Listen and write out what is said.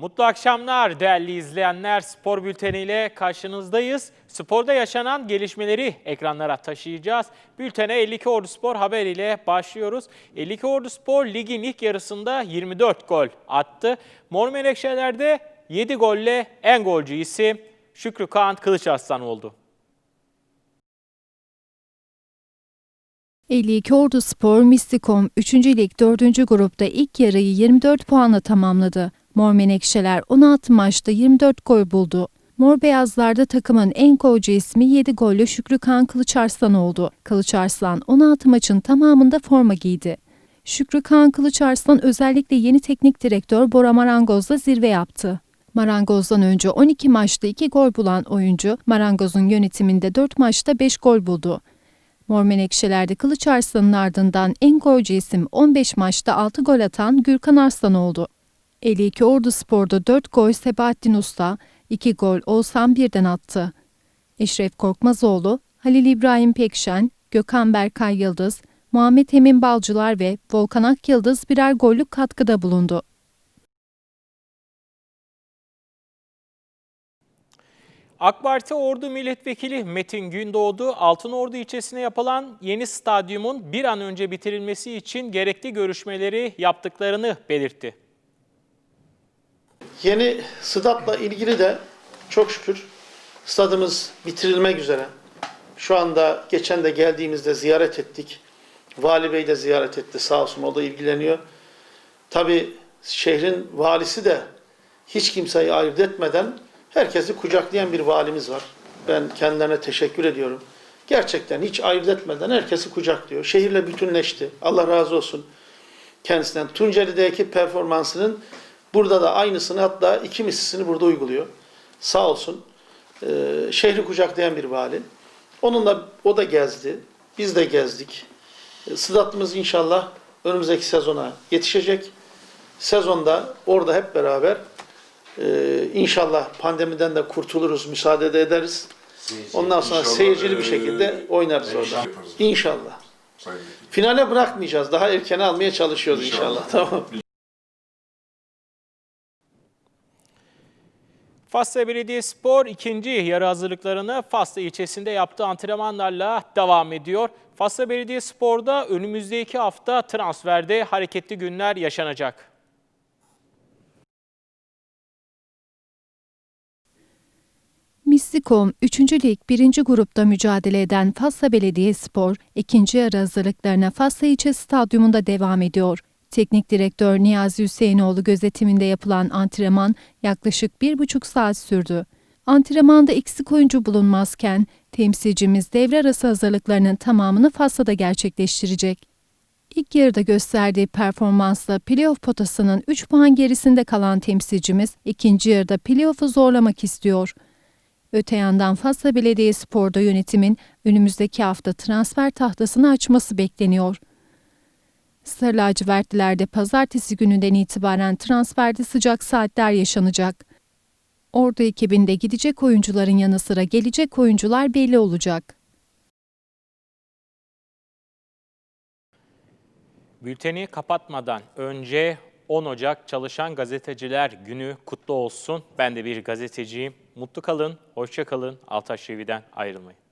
Mutlu akşamlar değerli izleyenler. Spor bülteniyle karşınızdayız. Sporda yaşanan gelişmeleri ekranlara taşıyacağız. Bültene 52 Ordu Spor haberiyle başlıyoruz. 52 Ordu Spor ligin ilk yarısında 24 gol attı. Mor Menekşeler'de 7 golle en golcü isim Şükrü Kağan Kılıçarslan oldu. 52 Ordu Spor Mistikom 3. Lig 4. grupta ilk yarıyı 24 puanla tamamladı. Mor Menekşeler 16 maçta 24 gol buldu. Mor Beyazlar'da takımın en golcü ismi 7 golle Şükrü Kan Kılıçarslan oldu. Kılıçarslan 16 maçın tamamında forma giydi. Şükrü Kan Kılıçarslan özellikle yeni teknik direktör Bora Marangoz'la zirve yaptı. Marangoz'dan önce 12 maçta 2 gol bulan oyuncu, Marangoz'un yönetiminde 4 maçta 5 gol buldu. Mor Menekşeler'de Kılıç Arslan'ın ardından en golcü isim 15 maçta 6 gol atan Gürkan Arslan oldu. 52 Ordu Spor'da 4 gol Sebahattin Usta, 2 gol Oğuzhan Birden attı. Eşref Korkmazoğlu, Halil İbrahim Pekşen, Gökhan Berkay Yıldız, Muhammed Emin Balcılar ve Volkan Akyıldız birer gollük katkıda bulundu. AK Parti Ordu Milletvekili Metin Gündoğdu, Altınordu ilçesine yapılan yeni stadyumun bir an önce bitirilmesi için gerekli görüşmeleri yaptıklarını belirtti. Yeni stadyumla ilgili de çok şükür stadımız bitirilmek üzere. Şu anda geçen de geldiğimizde ziyaret ettik. Vali Bey de ziyaret etti sağ olsun o da ilgileniyor. Tabi şehrin valisi de hiç kimseyi ayırt etmeden herkesi kucaklayan bir valimiz var. Ben kendilerine teşekkür ediyorum. Gerçekten hiç ayırt etmeden herkesi kucaklıyor. Şehirle bütünleşti. Allah razı olsun kendisinden. Tunceli'deki performansının burada da aynısını hatta iki mislisini burada uyguluyor. Sağ olsun. Ee, şehri kucaklayan bir vali. Onunla o da gezdi. Biz de gezdik. Ee, Sıdatımız inşallah önümüzdeki sezona yetişecek. Sezonda orada hep beraber e, inşallah pandemiden de kurtuluruz, müsaade de ederiz. Ondan sonra İnşallah, seyircili bir eee, şekilde oynarız orada. inşallah yaparız. Finale bırakmayacağız. Daha erkene almaya çalışıyoruz inşallah. İnşallah. Tamam. Fasla Belediyespor ikinci yarı hazırlıklarını Fasla ilçesinde yaptığı antrenmanlarla devam ediyor. Fasla Belediyespor'da önümüzdeki hafta transferde hareketli günler yaşanacak. Mistikom 3. Lig 1. grupta mücadele eden Fasla Belediyespor, ikinci yarı hazırlıklarına Fasla İlçe Stadyumunda devam ediyor. Teknik direktör Niyazi Hüseyinoğlu gözetiminde yapılan antrenman yaklaşık bir buçuk saat sürdü. Antrenmanda eksik oyuncu bulunmazken temsilcimiz devre arası hazırlıklarının tamamını Fasla'da gerçekleştirecek. İlk yarıda gösterdiği performansla playoff potasının 3 puan gerisinde kalan temsilcimiz ikinci yarıda playoff'u zorlamak istiyor. Öte yandan Fasla Belediyespor'da yönetimin önümüzdeki hafta transfer tahtasını açması bekleniyor. Sarı lacivertlilerde pazartesi gününden itibaren transferde sıcak saatler yaşanacak. Ordu ekibinde gidecek oyuncuların yanı sıra gelecek oyuncular belli olacak. Bülteni kapatmadan önce 10 Ocak Çalışan Gazeteciler Günü kutlu olsun. Ben de bir gazeteciyim. Mutlu kalın, hoşça kalın. Altaş TV'den ayrılmayın.